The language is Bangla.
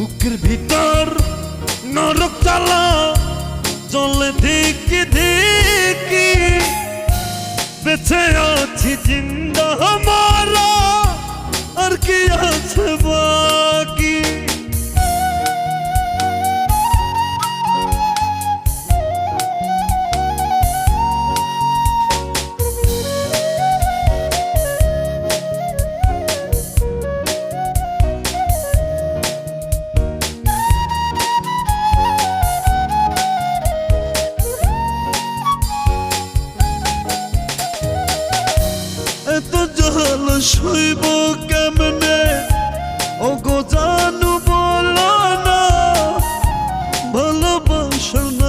বুকের ভিতর নরক চালা চলে দেখি দেখি বেছে আছি জিন্দা শৈব হইব কেমনে? ও গো বলো না ভালোবাসন